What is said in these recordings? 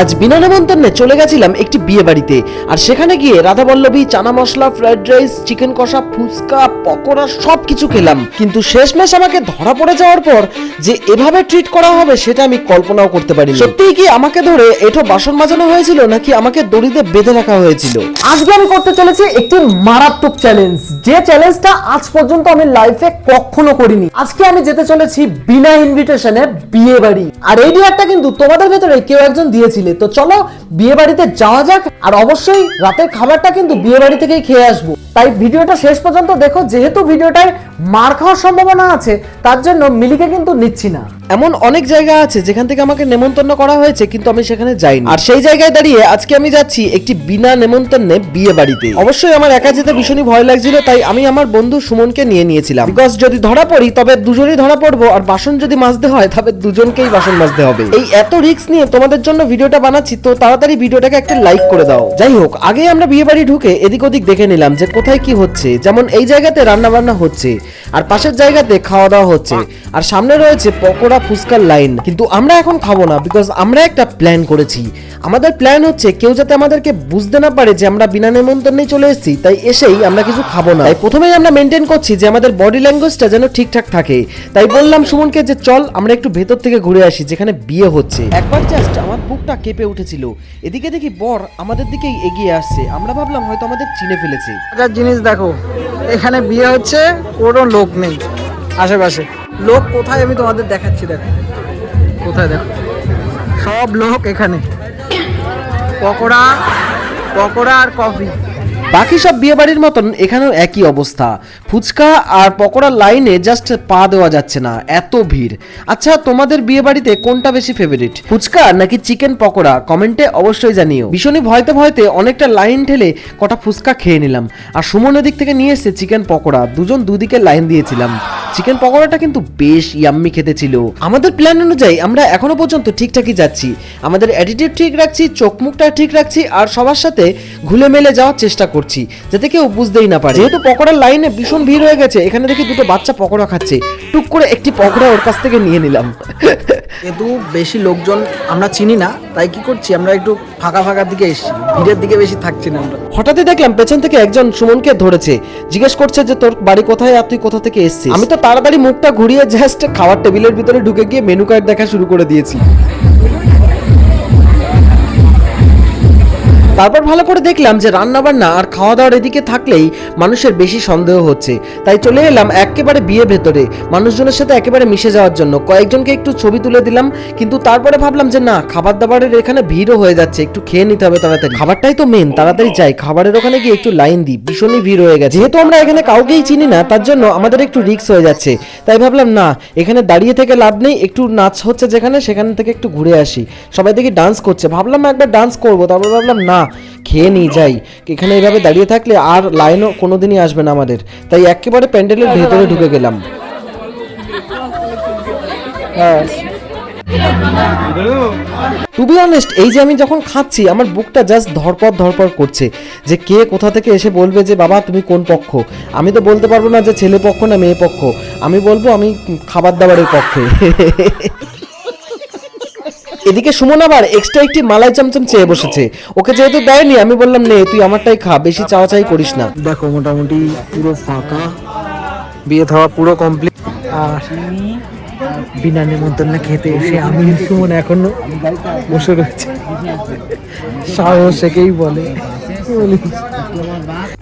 আজ বিনা নেমন্তন্নে চলে গেছিলাম একটি বিয়ে বাড়িতে আর সেখানে গিয়ে radhaballabhi, chana masala, fried rice, chicken কষা, ফুচকা, পকোড়া সব কিছু খেলাম। কিন্তু শেষমেশ আমাকে ধরা পড়ে যাওয়ার পর যে এভাবে ট্রিট করা হবে সেটা আমি কল্পনাও করতে পারি সত্যিই কি আমাকে ধরে এঠো বাসন মাজানো হয়েছিল নাকি আমাকে দড়িতে বেঁধে রাখা হয়েছিল? আজকে আমি করতে চলেছি একটি মারাত্মক চ্যালেঞ্জ যে চ্যালেঞ্জটা আজ পর্যন্ত আমি লাইফে কখনো করিনি। আজকে আমি যেতে চলেছি বিনা ইনভিটেশনে বিয়ে বাড়ি আর এই ডিয়ারটা কিন্তু তোমাদের ভেতরে কেউ একজন দিয়েছিলে। তো চলো বিয়ে বাড়িতে যাওয়া যাক, আর অবশ্যই রাতের খাবারটা কিন্তু বিয়ে বাড়ি থেকেই খেয়ে আসব। তাই ভিডিওটা শেষ পর্যন্ত দেখো, যেহেতু ভিডিওটায় মার খাওয়ার সম্ভাবনা আছে, তার জন্য মিলিকে কিন্তু নিচ্ছি না। এমন অনেক জায়গা আছে যেখান থেকে আমাকে নেমন্তন্ন করা হয়েছে কিন্তু আমি সেখানে যাইনি। আর সেই জায়গায় দাঁড়িয়ে আজকে আমি যাচ্ছি একটি বিনা নেমন্তন্নে বিয়ে বাড়িতে। অবশ্যই আমার একা যেতে ভীষণই ভয় লাগছিল তাই আমি আমার বন্ধু সুমনকে নিয়ে নিয়েছিলাম। বিকজ যদি ধরা পড়ি তবে দুজনেই ধরা পড়ব আর বাসন যদি মাজতে হয় তবে দুজনকেই বাসন মাজতে হবে। এই এত রিস্ক নিয়ে তোমাদের জন্য ভিডিওটা বানাচ্ছি তো তাড়াতাড়ি ভিডিওটাকে একটা লাইক করে দাও। যাই হোক আগে আমরা বিয়ে বাড়ি ঢুকে এদিক ওদিক দেখে নিলাম যে কোথায় কি হচ্ছে। যেমন এই জায়গাতে রান্না বান্না হচ্ছে আর পাশের জায়গাতে খাওয়া দাওয়া হচ্ছে আর সামনে রয়েছে পকোড়া ফুচকার লাইন কিন্তু আমরা এখন খাব না বিকজ আমরা একটা প্ল্যান করেছি। আমাদের প্ল্যান হচ্ছে, কেউ যাতে আমাদেরকে বুঝতে না পারে যে আমরা বিনা নেমন্তন্নেই চলে এসেছি, তাই এসেই আমরা কিছু খাব না। তাই প্রথমেই আমরা মেনটেন করছি যে আমাদের বডি ল্যাঙ্গুয়েজটা যেন ঠিকঠাক থাকে। তাই বললাম সুমনকে যে চল, আমরা একটু ভেতর থেকে ঘুরে আসি, যেখানে বিয়ে হচ্ছে। একবার জাস্ট আমার বুকটা কেঁপে উঠেছিল। এদিকে দেখি বর আমাদের দিকেই এগিয়ে আসছে। আমরা ভাবলাম হয়তো আমাদের চিনে ফেলেছে। জিনিস দেখো, এখানে বিয়ে হচ্ছে, কোনো লোক নেই, আশেপাশে। লোক কোথায় আমি তোমাদের দেখাচ্ছি দেখো। কোথায় দেখো? সব লোক এখানে। পকোড়া পকোড়া আর কফি। বাকি সব বিয়ে বাড়ির মতন এখানেও একই অবস্থা। ফুচকা আর পকোড়ার লাইনে জাস্ট পা দেওয়া যাচ্ছে না এত ভিড়। আচ্ছা তোমাদের বিয়ে বাড়িতে কোনটা বেশি ফেভারিট ফুচকা নাকি চিকেন পকোড়া? কমেন্টে অবশ্যই জানিও। ভীষণই ভয়তে ভয়তে অনেকটা লাইন ঠেলে কটা ফুচকা খেয়ে নিলাম। আর সুমনের দিক থেকে নিয়ে এসেছে চিকেন পকোড়া। দুজন দুদিকে লাইন দিয়েছিলাম। চিকেন পকোড়াটা কিন্তু বেশ ইয়াম্মি খেতে ছিল। আমাদের প্ল্যান অনুযায়ী আমরা এখনও পর্যন্ত ঠিকঠাকই যাচ্ছি। আমাদের অ্যাটিটিউড ঠিক রাখছি চোখ মুখটা ঠিক রাখছি, আর সবার সাথে ঘুলে মেলে যাওয়ার চেষ্টা করছি, যাতে কেউ বুঝতেই না পারে। যেহেতু পকোড়ার লাইনে ভীষণ ভিড় হয়ে গেছে, এখানে দেখি দুটো বাচ্চা পকোড়া খাচ্ছে। টুক করে একটি পকোড়া ওর কাছ থেকে নিয়ে নিলাম। যেহেতু বেশি লোকজন আমরা চিনি না, তাই কি করছি? আমরা একটু ফাঁকা ফাঁকার দিকে এসেছি, ভিড়ের দিকে বেশি থাকছি না আমরা। হঠাৎই দেখলাম পেছন থেকে একজন সুমনকে ধরেছে, জিজ্ঞেস করছে যে তোর বাড়ি কোথায় আর তুই কোথা থেকে এসেছিস? আমি তো তাড়াতাড়ি মুখটা ঘুরিয়ে জাস্ট খাওয়ার টেবিলের ভিতরে ঢুকে গিয়ে মেনু কার্ড দেখা শুরু করে দিয়েছি। তারপর ভালো করে দেখলাম যে রান্না বান্না আর খাওয়া দাওয়ার এদিকে থাকলেই মানুষের বেশি সন্দেহ হচ্ছে। তাই চলে এলাম একেবারে বিয়ে ভেতরে। মানুষজনের সাথে একেবারে মিশে যাওয়ার জন্য। কয়েকজনকে একটু ছবি তুলে দিলাম, কিন্তু তারপরে ভাবলাম যে না খাবার দাবারের এখানে ভিড়ও হয়ে যাচ্ছে। একটু খেয়ে নিতে হবে তাড়াতাড়ি। খাবারটাই তো মেন তাড়াতাড়ি যাই। খাবারের ওখানে গিয়ে একটু লাইন দিই। ভীষণই ভিড় হয়ে গেছে। যেহেতু আমরা এখানে কাউকেই চিনি না, তার জন্য আমাদের একটু রিস্ক হয়ে যাচ্ছে। তাই ভাবলাম না, এখানে দাঁড়িয়ে থেকে লাভ নেই। একটু নাচ হচ্ছে যেখানে, সেখান থেকে একটু ঘুরে আসি। সবাই দেখি ডান্স করছে। ভাবলাম একবার ডান্স করব। তারপর ভাবলাম না খেয়ে নিয়ে যাই। এখানে এভাবে দাঁড়িয়ে থাকলে আর লাইনও কোনোদিনই আসবে না আমাদের। তাই একেবারে প্যান্ডেলের ভেতরে ঢুকে গেলাম। টু বি অনেস্ট এই যে আমি যখন খাচ্ছি, আমার বুকটা জাস্ট ধরপর ধরপর করছে যে কে কোথা থেকে এসে বলবে যে, বাবা, তুমি কোন পক্ষ? আমি তো বলতে পারব না যে ছেলে পক্ষ না মেয়ে পক্ষ। আমি বলব আমি খাবার দাবারের পক্ষে। এদিকে সুমন আবার এক্সট্রা একটি মালাই চমচম চেয়ে বসেছে। ওকে যেহেতু দেয়নি আমি বললাম নে তুই আমারটাই খা বেশি চাওয়া চাওয়াচাই করিস না। দেখো মোটামুটি পুরো ফাঁকা। বিয়ে থাওয়া পুরো কমপ্লিট আর বিনা নেমন্তন্ন খেতে এসে আমি সুমন এখনও বসে রয়েছে। সাহস একেই বলে।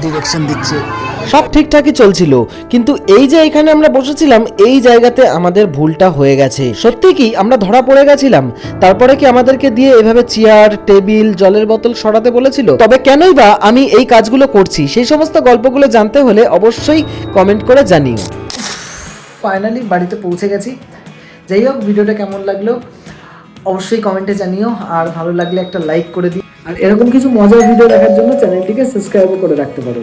ডিরেকশন দিচ্ছে। সব ঠিকঠাকই চলছিল। কিন্তু এই যে এখানে আমরা বসেছিলাম, এই জায়গাতে আমাদের ভুলটা হয়ে গেছে। সত্যি কি আমরা ধরা পড়ে গেছিলাম? তারপরে কি আমাদেরকে দিয়ে এভাবে চেয়ার, টেবিল, জলের বোতল সরাতে বলেছিল? তবে কেনই বা আমি এই কাজগুলো করছি? সেই সমস্ত গল্পগুলো জানতে হলে অবশ্যই কমেন্ট করে জানিও। ফাইনালি বাড়িতে পৌঁছে গেছি। যাই হোক, ভিডিওটা কেমন লাগল অবশ্যই কমেন্টে জানিও। আর ভালো লাগলে একটা লাইক করে দিও। আর এরকম কিছু মজার ভিডিও দেখার জন্য চ্যানেলটিকে সাবস্ক্রাইবও করে রাখতে পারো।